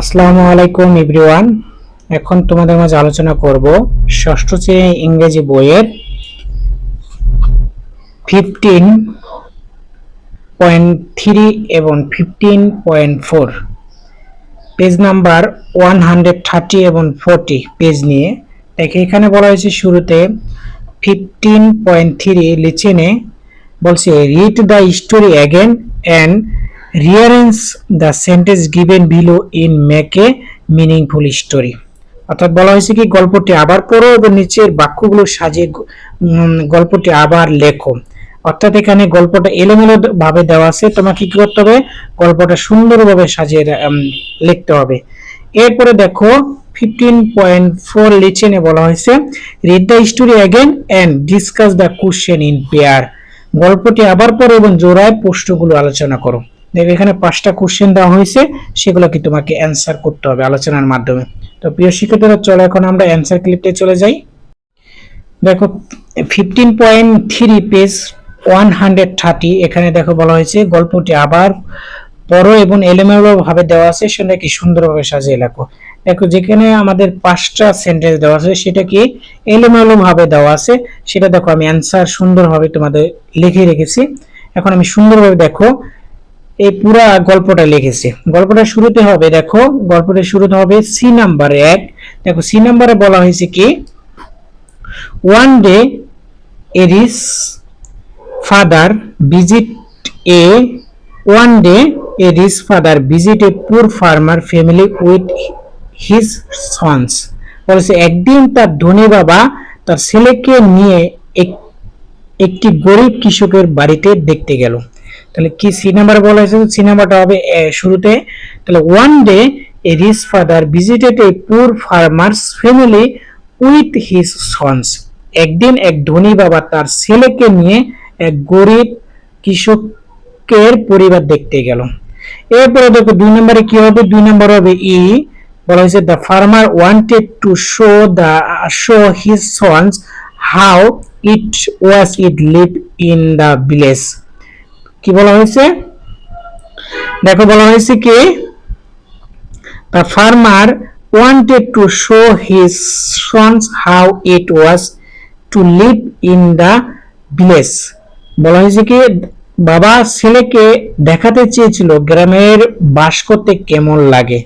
আসসালামু আলাইকুম এভরিওয়ান। এখন তোমাদের মাঝে আলোচনা করব ষষ্ঠ শ্রেণি ইংরেজি বইয়ের ফিফটিন পয়েন্ট থ্রি এবং fifteen point four page number one hundred thirty এবং ফোরটি পেজ নিয়ে। দেখে, এখানে বলা হয়েছে শুরুতে ফিফটিন পয়েন্ট থ্রি লিচেনে বলছে read the story again and rearrange the sentence given below in make a meaningful story অর্থাৎ বলা হয়েছে কি, গল্পটি আবার পড়ো এবং নিচের বাক্যগুলো সাজিয়ে গল্পটি আবার লেখো। অর্থাৎ এখানে গল্পটা এলোমেলো ভাবে দেওয়া আছে, তোমাকে কি করতে হবে? গল্পটা সুন্দরভাবে সাজিয়ে লিখতে হবে। এরপরে দেখো ফিফটিন পয়েন্ট ফোর লিচেনে বলা হয়েছে read the story again and discuss the question in pair গল্পটি আবার পড়ো এবং জোড়ায় প্রশ্নগুলো আলোচনা করো। দেখো, এখানে পাঁচটা কোশ্চেন দেওয়া হয়েছে, সেগুলোকে তোমাকে অ্যান্সার করতে হবে আলোচনার মাধ্যমে। তো প্রিয় শিক্ষার্থীরা, চলো এখন আমরা অ্যান্সার ক্লিপে চলে যাই। দেখো fifteen point three page one hundred thirty এখানে দেখো বলা হয়েছে, গল্পটি আবার বড় এবং এলোমেলো ভাবে দেওয়া আছে, সেটা কি সুন্দরভাবে সাজিয়ে লেখো দেখো, যেখানে আমাদের পাঁচটা সেন্টেন্স দেওয়া আছে, সেটা কি এলোমেলো ভাবে দেওয়া আছে, সেটা দেখো, আমি অ্যান্সার সুন্দরভাবে তোমাদের লিখে রেখেছি। এখন আমি সুন্দরভাবে দেখো এই পুরা গল্পটা লিখেছে। গল্পটা শুরুতে হবে, দেখো, গল্পটা শুরুতে হবে সি নাম্বার এক। দেখো সি নাম্বারে বলা হয়েছে কি? One day a rich visit a, one day a rich father visit a poor farmer family with his sons বলেছে, একদিন তার ধনী বাবা তার ছেলেকে নিয়ে এক- একটি গরিব কৃষকের বাড়িতে দেখতে গেল। তাহলে কি সি নাম্বার বলা হয়েছে? সি নাম্বারটা হবে শুরুতে। তাহলে one day a rich father visited a poor farmer's family with his sons একদিন এক ধনী বাবা তার ছেলেকে নিয়ে এক গরিব কৃষকের পরিবার দেখতে গেল। এরপরে দেখো দুই নম্বরে কি হবে? দুই নম্বর হবে ই বলা হয়েছে the farmer wanted to show the show his sons how it was it live in the village বলা হয়েছে? দেখো বলা হয়েছে কি? The farmer wanted to show his sons how it was to live in the village. বলা হয়েছে কি? বাবা ছেলেকে দেখাতে চেয়েছিল গ্রামের বাস করতে কেমন লাগে?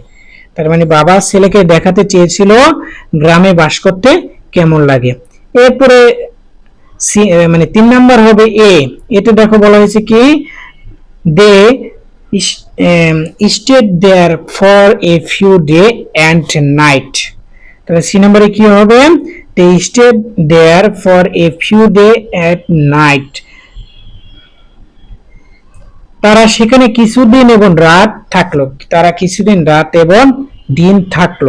তার মানে বাবা ছেলেকে দেখাতে চেয়েছিল গ্রামে বাস করতে কেমন লাগে? এরপরে মানে তিন নাম্বার হবে এ। এতে দেখো বলা হয়েছে কি? They stayed there for a few day and night তাহলে সি নম্বরে কি হবে? They stayed there for a few day at night তারা সেখানে কিছুদিন এবং রাত থাকল। তারা কিছুদিন, রাত এবং দিন থাকল।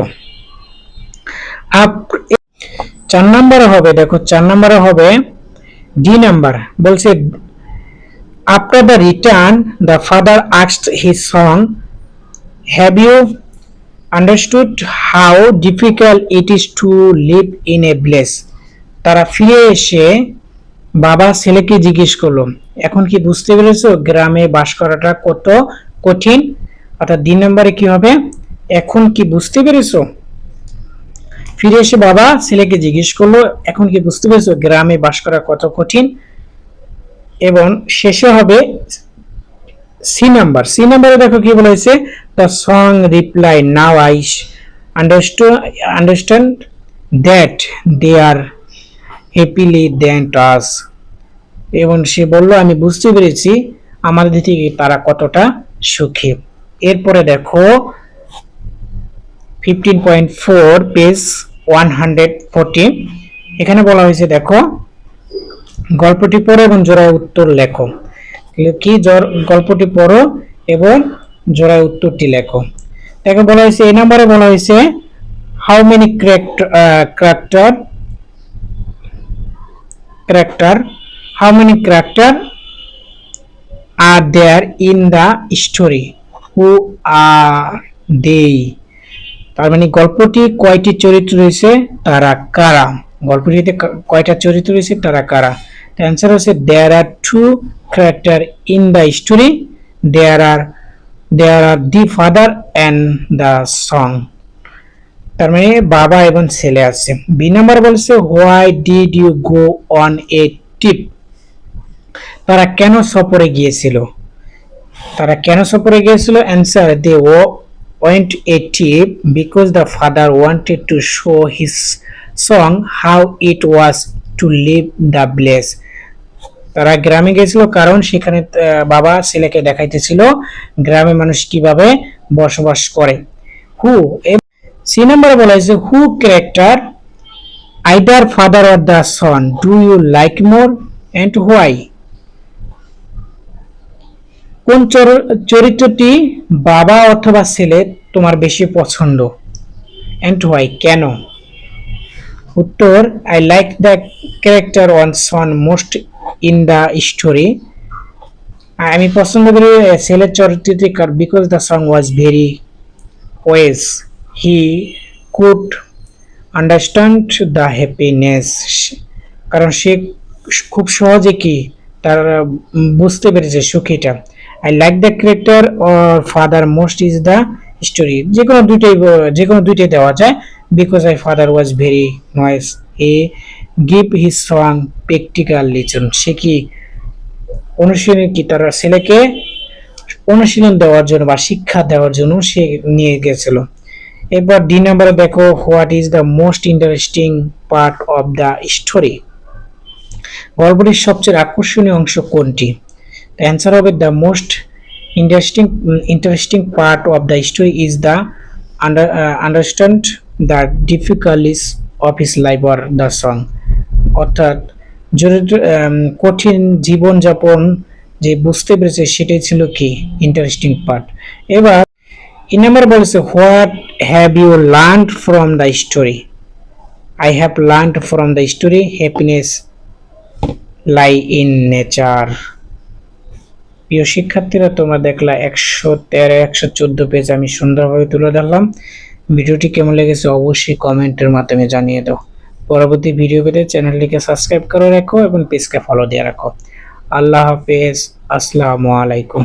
চার নম্বরে হবে, দেখো, চার নম্বরে হবে। ডি নাম্বার বলছে after the return the father asked his son have you understood how difficult it is to live in a place তারা ফিরে এসে বাবা ছেলেকে জিজ্ঞেস করল, এখন কি বুঝতে পেরেছ গ্রামে বাস করাটা কত কঠিন? অর্থাৎ দিন নম্বরে কি হবে? এখন কি বুঝতে পেরেছ? ফিরে এসে বাবা ছেলেকে জিজ্ঞেস করল, এখন কি বুঝতে পেরেছ গ্রামে বাস করা কত কঠিন? এবং শেষে হবে সি নাম্বার। সি নাম্বারে দেখো কি বলা হয়েছে the son replied now I understand that they are happily than us এবং সে বলল, আমি বুঝতে পেরেছি, আমাদের থেকে তারা কতটা সুখী। এরপরে দেখো fifteen point four page one hundred forty এখানে বলা হয়েছে, দেখো, গল্পটি পড়ো এবং জোড়ায় উত্তর লেখো। কি গল্পটি পড়ো এবং জোড়ায় উত্তরটি লেখো। দেখো, বলা হয়েছে, এই নম্বরে বলা হয়েছে how many character character how many character are there in the story who are they তার মানে গল্পটি কয়টি চরিত্র রয়েছে? তারা কারা? গল্পটিতে কয়টা চরিত্র রয়েছে? তারা কারা? অ্যান্সার হচ্ছে there are two character in the story there are there are the father and the son তার মানে বাবা এবং ছেলে আছে। বি নাম্বার বলছে why did you go on a trip তারা কেন সফরে গিয়েছিল? তারা কেন সফরে গিয়েছিল? Answer they on a trip because the father wanted to show his son how it was to live the place তারা গ্রামে গেছিল, কারণ সেখানে বাবা ছেলেকে দেখাইতেছিল গ্রামে মানুষ কীভাবে বসবাস করে। হু সি নাম্বার বলা হয়েছে who character either father or the son do you like more and why কোন চর- চরিত্রটি বাবা অথবা ছেলে তোমার বেশি পছন্দ? অ্যান্ড হোয়াই কেন? উত্তর I like the character one son most in the story আমি পছন্দ করি ছেলের চরিত্রটি because the son was very wise he could understand the happiness কারণ সে খুব সহজে কি, তার বুঝতে পেরেছে সুখীটা। I like the character or father most is the story যে কোনো দুইটাই যে কোনো দুইটাই দেওয়া যায় because I father was very nice a give his son practical lesson সে কি অনুশীলন কি তার ছেলেকে অনুশীলন দেওয়ার জন্য বা শিক্ষা দেওয়ার জন্য সে নিয়ে গেছিল? এবার ডি নাম্বারে দেখো what is the most interesting part of the story গল্পটির সবচেয়ে আকর্ষণীয় অংশ কোনটি? অ্যান্সার হবে the most interesting interesting part of the story is the under understand the difficulties of his life or the son অর্থাৎ জড়িত কঠিন জীবনযাপন যে বুঝতে পেরেছে সেটাই ছিল কি? ইন্টারেস্টিং পার্ট এবার ইন নাম্বার বলেছে what have you learn from the story I have learn from the story happiness lie in nature প্রিয় শিক্ষার্থীরা, তোমরা দেখলা একশো তেরো, একশো চোদ্দ পেজ আমি সুন্দরভাবে তুলে ধরলাম। ভিডিওটি কেমন লেগেছে অবশ্যই কমেন্টের মাধ্যমে জানিয়ে দাও। পরবর্তী ভিডিও পেতে চ্যানেলটিকে সাবস্ক্রাইব করে রাখো এবং পেজকে ফলো দিয়ে রাখো। আল্লাহ হাফেজ। আসসালামু আলাইকুম।